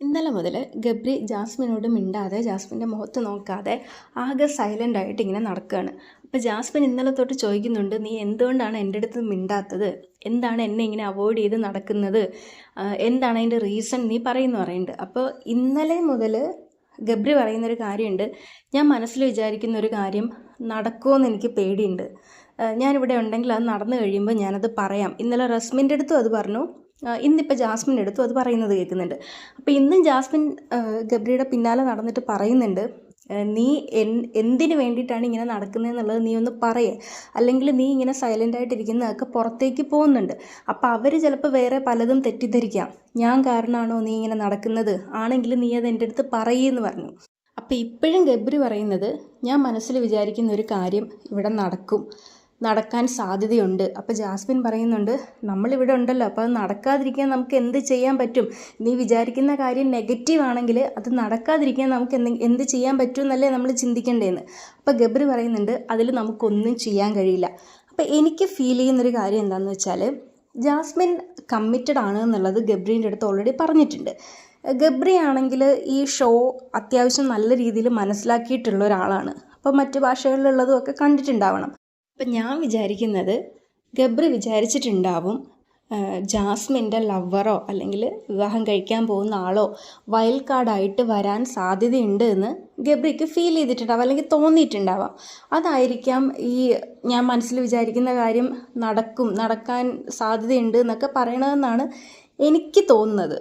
ഇന്നലെ മുതൽ ഗബ്രി ജാസ്മിനോട് മിണ്ടാതെ ജാസ്മിന്റെ മുഖത്ത് നോക്കാതെ ആകെ സൈലന്റ് ആയിട്ട് ഇങ്ങനെ നടക്കുകയാണ് അപ്പോൾ ജാസ്മിൻ ഇന്നലെ തൊട്ട് ചോദിക്കുന്നുണ്ട് നീ എന്തുകൊണ്ടാണ് എന്റെ അടുത്ത് മിണ്ടാത്തത്? എന്താണ് എന്നെ ഇങ്ങനെ അവോയ്ഡ് ചെയ്ത് നടക്കുന്നത്? എന്താണ് അതിന്റെ റീസൺ നീ പറയുന്നു പറയുന്നുണ്ട്. അപ്പോൾ ഇന്നലെ മുതൽ ഗബ്രി പറയുന്നൊരു കാര്യമുണ്ട്. ഞാൻ മനസ്സിൽ വിചാരിക്കുന്ന ഒരു കാര്യം നടക്കുമെന്ന് എനിക്ക് പേടിയുണ്ട്. ഞാനിവിടെ ഉണ്ടെങ്കിൽ അത് നടന്നു കഴിയുമ്പോൾ ഞാനത് പറയാം. ഇന്നലെ റസ്മിന്റെ അടുത്തും അത് പറഞ്ഞു. ഇന്നിപ്പോൾ ജാസ്മിൻ എടുത്തു അത് പറയുന്നത് കേൾക്കുന്നുണ്ട്. അപ്പോൾ ഇന്നും ജാസ്മിൻ ഗബ്രിയുടെ പിന്നാലെ നടന്നിട്ട് പറയുന്നുണ്ട് നീ എൻ എന്തിനു വേണ്ടിയിട്ടാണ് ഇങ്ങനെ നടക്കുന്നതെന്നുള്ളത് നീ ഒന്ന് പറയേ. അല്ലെങ്കിൽ നീ ഇങ്ങനെ സൈലന്റായിട്ടിരിക്കുന്നതൊക്കെ പുറത്തേക്ക് പോകുന്നുണ്ട്. അപ്പോൾ അവർ ചിലപ്പോൾ വേറെ പലതും തെറ്റിദ്ധരിക്കാം. ഞാൻ കാരണമാണോ നീ ഇങ്ങനെ നടക്കുന്നത്? ആണെങ്കിൽ നീ അത് എന്റെ അടുത്ത് പറയെന്ന് പറഞ്ഞു. അപ്പോൾ ഇപ്പോഴും ഗബ്രി പറയുന്നത് ഞാൻ മനസ്സിൽ വിചാരിക്കുന്ന ഒരു കാര്യം ഇവിടെ നടക്കും. നടക്കാൻ സാധ്യതയുണ്ട്. അപ്പോൾ ജാസ്മിൻ പറയുന്നുണ്ട് നമ്മളിവിടെ ഉണ്ടല്ലോ അപ്പോൾ അത് നടക്കാതിരിക്കാൻ നമുക്ക് എന്ത് ചെയ്യാൻ പറ്റും? നീ വിചാരിക്കുന്ന കാര്യം നെഗറ്റീവ് ആണെങ്കിൽ അത് നടക്കാതിരിക്കാൻ നമുക്ക് എന്ത് എന്ത് ചെയ്യാൻ പറ്റും എന്നല്ലേ നമ്മൾ ചിന്തിക്കേണ്ടതെന്ന് അപ്പോൾ ഗബ്രി പറയുന്നുണ്ട് അതിൽ നമുക്കൊന്നും ചെയ്യാൻ കഴിയില്ല. അപ്പോൾ എനിക്ക് ഫീൽ ചെയ്യുന്നൊരു കാര്യം എന്താണെന്ന് വെച്ചാൽ ജാസ്മിൻ കമ്മിറ്റഡ് ആണ് എന്നുള്ളത് ഗബ്രീന്റെ അടുത്ത് ഓൾറെഡി പറഞ്ഞിട്ടുണ്ട്. ഗബ്രി ആണെങ്കിൽ ഈ ഷോ അത്യാവശ്യം നല്ല രീതിയിൽ മനസ്സിലാക്കിയിട്ടുള്ള ഒരാളാണ്. അപ്പോൾ മറ്റു ഭാഷകളിലുള്ളതും ഒക്കെ കണ്ടിട്ടുണ്ടാവണം. അപ്പം ഞാൻ വിചാരിക്കുന്നത് ഗബ്രി വിചാരിച്ചിട്ടുണ്ടാവും ജാസ്മിന്റെ ലവറോ അല്ലെങ്കിൽ വിവാഹം കഴിക്കാൻ പോകുന്ന ആളോ വൈൽഡ് കാർഡായിട്ട് വരാൻ സാധ്യതയുണ്ട് എന്ന് ഗബ്രിക്ക് ഫീൽ ചെയ്തിട്ടുണ്ടാവാം അല്ലെങ്കിൽ തോന്നിയിട്ടുണ്ടാവാം. അതായിരിക്കാം ഈ ഞാൻ മനസ്സിൽ വിചാരിക്കുന്ന കാര്യം നടക്കും നടക്കാൻ സാധ്യതയുണ്ട് എന്നൊക്കെ പറയണതെന്നാണ് എനിക്ക് തോന്നുന്നത്.